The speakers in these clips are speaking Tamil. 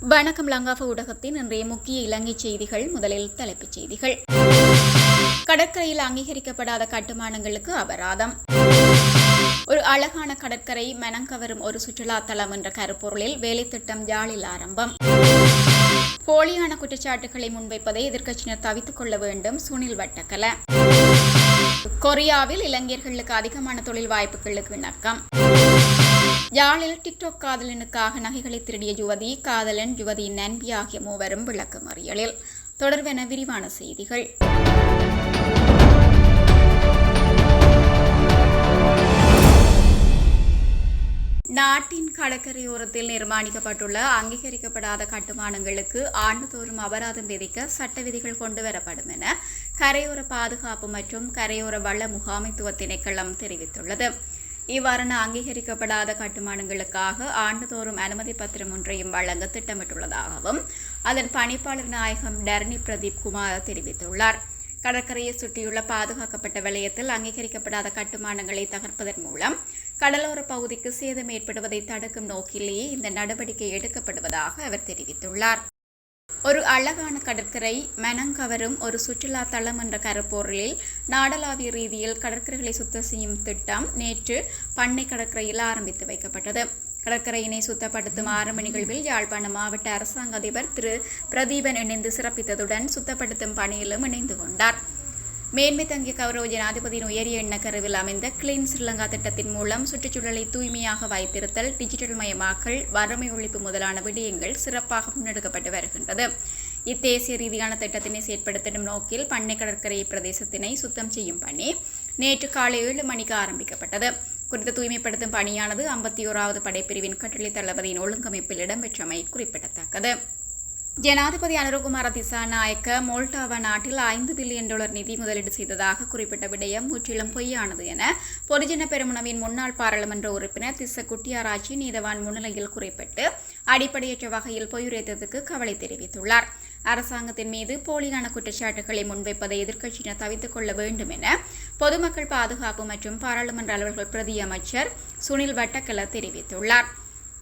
வணக்கம் லங்காஃப ஊடகத்தின் இன்றைய முக்கிய இலங்கை செய்திகள் முதலில் தலைப்புச் செய்திகள். கடற்கரையில் அங்கீகரிக்கப்படாத கட்டுமானங்களுக்கு அபராதம். ஒரு அழகான கடற்கரை மனங்கவரும் ஒரு சுற்றுலா தலம் என்ற கருப்பொருளில் வேலைத்திட்டம் யாழில் ஆரம்பம். போலியான குற்றச்சாட்டுகளை முன்வைப்பதை எதிர்க்கட்சியினர் தவித்துக் கொள்ள வேண்டும் சுனில் வட்டக்கல. கொரியாவில் இளைஞர்களுக்கு அதிகமான தொழில் வாய்ப்புகளுக்கு இணக்கம் யாழில் டிக்டாக் காதலனுக்காக நகைகளை திருடிய யுவதி காதலன் யுவதியின் நண்பி ஆகிய மூவரும் விளக்கமறியலில். தொடர்பென விரிவான செய்திகள். நாட்டின் கடற்கரையோரத்தில் நிர்மாணிக்கப்பட்டுள்ள அங்கீகரிக்கப்படாத கட்டுமானங்களுக்கு ஆண்டுதோறும் அபராதம் விதிக்க சட்ட விதிகள் கொண்டுவரப்படும் என கரையோர பாதுகாப்பு மற்றும் கரையோர வள முகாமைத்துவ திணைக்களம் தெரிவித்துள்ளது. இவ்வாறான அங்கீகரிக்கப்படாத கட்டுமானங்களுக்காக ஆண்டுதோறும் அனுமதி பத்திரம் ஒன்றையும் வழங்க திட்டமிட்டுள்ளதாகவும் அதன் பணிப்பாளர் நாயகம் டர்னி பிரதீப் குமார் தெரிவித்துள்ளார். கடற்கரையை சுற்றியுள்ள பாதுகாக்கப்பட்ட வலயத்தில் அங்கீகரிக்கப்படாத கட்டுமானங்களை தகர்ப்பதன் மூலம் கடலோர பகுதிக்கு சேதம் ஏற்படுவதை தடுக்கும் நோக்கிலேயே இந்த நடவடிக்கை எடுக்கப்படுவதாக அவர் தெரிவித்துள்ளார். ஒரு அழகான கடற்கரை மனங்கவரும் ஒரு சுற்றுலா தளம் என்ற கருப்பொருளில் நாடளாவிய ரீதியில் கடற்கரைகளை சுத்தம் செய்யும் திட்டம் நேற்று பண்ணை கடற்கரையில் ஆரம்பித்து வைக்கப்பட்டது. கடற்கரையினை சுத்தப்படுத்தும் ஆரம்ப நிகழ்வில் யாழ்ப்பாணம் மாவட்ட அரசாங்க அதிபர் திரு பிரதீபன் இணைந்து சிறப்பித்ததுடன் சுத்தப்படுத்தும் பணியிலும் இணைந்து கொண்டார். மேன்மை தங்கிய கௌரவ ஜனாதிபதியின் உயரிய எண்ணக்கருவில் அமைந்த கிளீன் ஸ்ரீலங்கா திட்டத்தின் மூலம் சுற்றுச்சூழலை தூய்மையாக வைத்திருத்தல் டிஜிட்டல் மயமாக்கல் வறுமை ஒழிப்பு முதலான விடயங்கள் சிறப்பாக முன்னெடுக்கப்பட்டு வருகின்றது. இத்தேசிய ரீதியான திட்டத்தினை செயற்படுத்திடும் நோக்கில் பண்ணை கடற்கரை பிரதேசத்தினை சுத்தம் செய்யும் பணி நேற்று காலை ஏழு மணிக்கு ஆரம்பிக்கப்பட்டது. குறித்த தூய்மைப்படுத்தும் பணியானது ஐம்பத்தி ஓராவது படைப்பிரிவின் கட்டளை தளபதியின் ஒழுங்கமைப்பில் இடம்பெற்றமை குறிப்பிடத்தக்கது. ஜனாதிபதி அனுரகுமார திசாநாயக்க மோல்டாவா நாட்டில் ஐந்து பில்லியன் டாலர் நிதி முதலீடு செய்ததாக குறிப்பிட்ட விடயம் முற்றிலும் பொய்யானது என பொதுஜன பெருமுனவின் முன்னாள் பாராளுமன்ற உறுப்பினர் திச குட்டியாராய்ச்சி நீதவான் முன்னிலையில் குறிப்பிட்டு அடிப்படையற்ற வகையில் பொய்யுரைத்ததுக்கு கவலை தெரிவித்துள்ளார். அரசாங்கத்தின் மீது போலியான குற்றச்சாட்டுகளை முன்வைப்பதை எதிர்க்கட்சியினர் தவித்துக் கொள்ள வேண்டும் என பொதுமக்கள் பாதுகாப்பு மற்றும் பாராளுமன்ற அலுவல்கள் பிரதி அமைச்சர் சுனில் வட்டக்கல தெரிவித்துள்ளார்.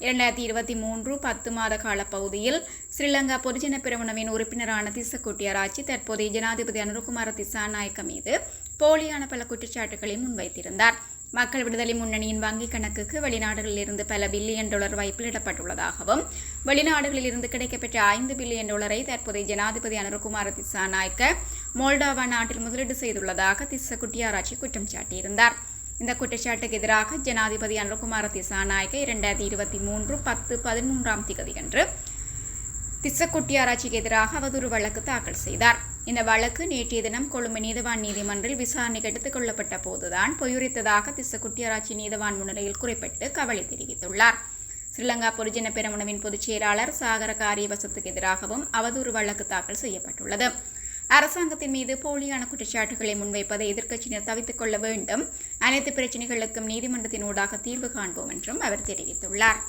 இரண்டாயிரத்தி இருபத்தி மூன்று பத்து மாத கால பகுதியில் ஸ்ரீலங்கா பொதுஜன பிரிவினவின் உறுப்பினரான திசக்குட்டியராட்சி தற்போதைய ஜனாதிபதி அனுருகுமார திசாநாயக்க மீது போலியான பல குற்றச்சாட்டுகளை முன்வைத்திருந்தார். மக்கள் விடுதலை முன்னணியின் வங்கிக் கணக்குக்கு வெளிநாடுகளில் இருந்து பல பில்லியன் டாலர் வைப்பிலிடப்பட்டுள்ளதாகவும் வெளிநாடுகளில் இருந்து கிடைக்கப்பெற்ற ஐந்து பில்லியன் டாலரை தற்போதைய ஜனாதிபதி அனுருகுமார திசாநாயக்க மோல்டாவா நாட்டில் முதலீடு செய்துள்ளதாக திசகுட்டியாராட்சி குட்டியாராட்சி குற்றம் சாட்டியிருந்தார். இந்த குற்றச்சாட்டுக்கு எதிராக ஜனாதிபதி அனுகுமார திசாநாயக்க இரண்டாயிரத்தி இருபத்தி மூன்று பத்து பதிமூன்றாம் திகதியன்று திசக்குட்டியாராய்ச்சிக்கு எதிராக அவதூறு வழக்கு தாக்கல் செய்தார். இந்த வழக்கு நேற்றைய தினம் கொழும்பு நீதவான் நீதிமன்றில் விசாரணைக்கு எடுத்துக் கொள்ளப்பட்ட போதுதான் பொய்யுரைத்ததாக திசக்குட்டியாராய்ச்சி நீதவான் முன்னிலையில் குறிப்பிட்டு கவலை தெரிவித்துள்ளார். ஸ்ரீலங்கா பொதுஜன பெருமனவின் பொதுச் செயலாளர் சாகர காரியவசத்துக்கு எதிராகவும் அவதூறு வழக்கு தாக்கல் செய்யப்பட்டுள்ளது. அரசாங்கத்தின் மீது போலியான குற்றச்சாட்டுகளை முன்வைப்பதை எதிர்க்கட்சியினர் தவித்துக் கொள்ள வேண்டும். அனைத்து பிரச்சனைகளுக்கும் நீதிமன்றத்தின் ஊடாக தீர்வு காண்போம் என்றும் அவர் தெரிவித்துள்ளார்.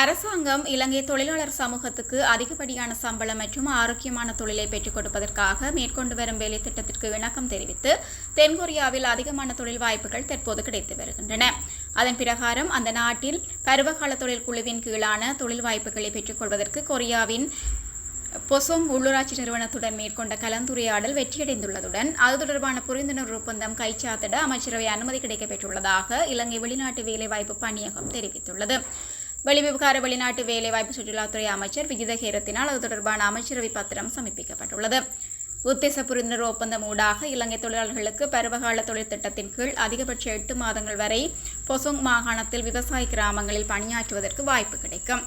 அரசாங்கம் இலங்கை தொழிலாளர் சமூகத்துக்கு அதிகப்படியான சம்பளம் மற்றும் ஆரோக்கியமான தொழிலை பெற்றுக் கொடுப்பதற்காக மேற்கொண்டு வரும் வேலை திட்டத்திற்கு இணக்கம் தெரிவித்து தென்கொரியாவில் அதிகமான தொழில் வாய்ப்புகள் தற்போது கிடைத்து வருகின்றன. அதன் பிரகாரம் அந்த நாட்டில் பருவகால தொழில் குழுவின் கீழான தொழில் வாய்ப்புகளை பெற்றுக் கொள்வதற்கு கொரியாவின் பொசோங் உள்ளூராட்சி நிறுவனத்துடன் மேற்கொண்ட கலந்துரையாடல் வெற்றியடைந்துள்ளதுடன் அது தொடர்பான புரிந்துணர்வு ஒப்பந்தம் கைச்சாத்திட அமைச்சரவை அனுமதி கிடைக்கப்பெற்றுள்ளதாக இலங்கை வெளிநாட்டு வேலைவாய்ப்பு பணியகம் தெரிவித்துள்ளது. வெளிவிவகார வெளிநாட்டு வேலைவாய்ப்பு சுற்றுலாத்துறை அமைச்சர் விகிதஹேரத்தினால் அது தொடர்பான அமைச்சரவை பத்திரம் சமர்ப்பிக்கப்பட்டுள்ளது. உத்தேச புரிந்துணர்வு ஒப்பந்தம் ஊடாக இலங்கை தொழிலாளர்களுக்கு பருவகால தொழில் திட்டத்தின் கீழ் அதிகபட்ச எட்டு மாதங்கள் வரை பொசோங் மாகாணத்தில் விவசாய கிராமங்களில் பணியாற்றுவதற்கு வாய்ப்பு கிடைக்கும்.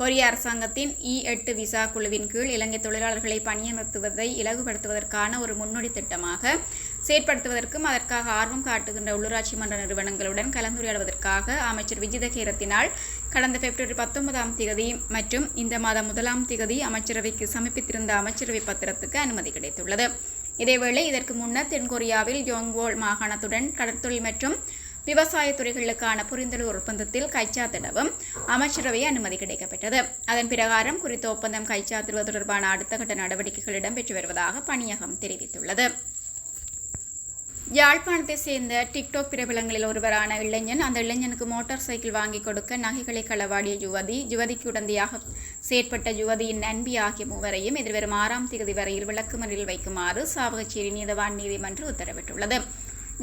கொரிய அரசாங்கத்தின் இ எட்டு விசா குழுவின் கீழ் இலங்கை தொழிலாளர்களை பணியமர்த்துவதை இலகுபடுத்துவதற்கான ஒரு முன்னோடி திட்டமாக செயற்படுத்துவதற்கும் அதற்காக ஆர்வம் காட்டுகின்ற உள்ளூராட்சி மன்ற நிறுவனங்களுடன் கலந்துரையாடுவதற்காக அமைச்சர் விஜித கேரத்தினால் கடந்த பிப்ரவரி பத்தொன்பதாம் திகதி மற்றும் இந்த மாதம் முதலாம் திகதி அமைச்சரவைக்கு சமர்ப்பித்திருந்த அமைச்சரவை பத்திரத்துக்கு அனுமதி கிடைத்துள்ளது. இதேவேளை இதற்கு முன்னர் தென்கொரியாவில் யோங்வோல் மாகாணத்துடன் கடற்தொழில் மற்றும் விவசாய துறைகளுக்கான புரிந்துணர்வு ஒப்பந்தத்தில் கைச்சாத்திடவும் அமைச்சரவை அனுமதி கிடைக்கப்பட்டது அதன் பிரகாரம் குறித்த ஒப்பந்தம் கைச்சாத்திடுவது தொடர்பான அடுத்த கட்ட நடவடிக்கைகள் இடம்பெற்று வருவதாக பணியகம் தெரிவித்துள்ளது. யாழ்ப்பாணத்தை சேர்ந்த டிக்டாக் பிரபலங்களில் ஒருவரான இளைஞன் அந்த இளைஞனுக்கு மோட்டார் சைக்கிள் வாங்கி கொடுக்க நகைகளை களவாடிய யுவதி யுவதிக்கு உடந்தையாக செயற்பட்ட யுவதியின் நண்பி ஆகிய மூவரையும் எதிர்வரும் ஆறாம் தேதி வரையில் விளக்குமறில் வைக்குமாறு சாவகச்சேரி நீதவான் நீதிமன்றம் உத்தரவிட்டுள்ளது.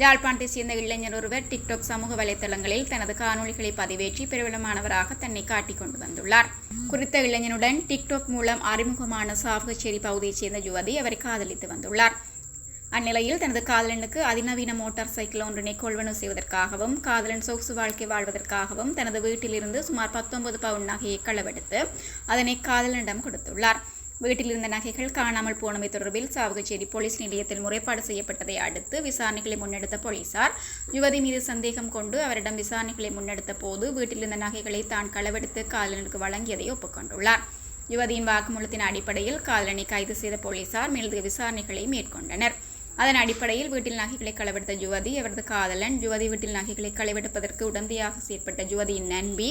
யாழ்ப்பாணத்தை சேர்ந்த இளைஞர் ஒருவர் டிக்டாக் சமூக வலைதளங்களில் தனது காணொலிகளை பதிவேற்றி பிரபலமானவராக தன்னை காட்டிக் கொண்டு வந்துள்ளார். குறித்த இளைஞனுடன் டிக்டாக் மூலம் அறிமுகமான சாவகச்சேரி பகுதியைச் சேர்ந்த யுவதி அவரை காதலித்து வந்துள்ளார். அந்நிலையில் தனது காதலனுக்கு அதிநவீன மோட்டார் சைக்கிள் ஒன்றினை கொள்வனவு செய்வதற்காகவும் காதலன் சொகுசு வாழ்க்கை வாழ்வதற்காகவும் தனது வீட்டிலிருந்து சுமார் பத்தொன்பது பவுன் நகையை களவெடுத்து அதனை காதலனிடம் கொடுத்துள்ளார். வீட்டில் இருந்த நகைகள் காணாமல் போனமை தொடர்பில் சாவகச்சேரி போலீஸ் நிலையத்தில் முறைப்பாடு செய்யப்பட்டதை அடுத்து விசாரணைகளை முன்னெடுத்த போலீசார் யுவதி மீது சந்தேகம் கொண்டு அவரிடம் விசாரணைகளை முன்னெடுத்த போது வீட்டில் இருந்த நகைகளை தான் களவெடுத்து காதலனுக்கு வழங்கியதை ஒப்புக்கொண்டுள்ளார். யுவதியின் வாக்குமூலத்தின் அடிப்படையில் காதலனை கைது செய்த போலீசார் மேலதிக விசாரணைகளை மேற்கொண்டனர். அதன் அடிப்படையில் வீட்டில் நகைகளை களவெடுத்த யுவதி அவரது காதலன் யுவதி வீட்டில் நகைகளை களவெடுப்பதற்கு உடந்தையாக செயற்பட்ட யுவதியின் நண்பி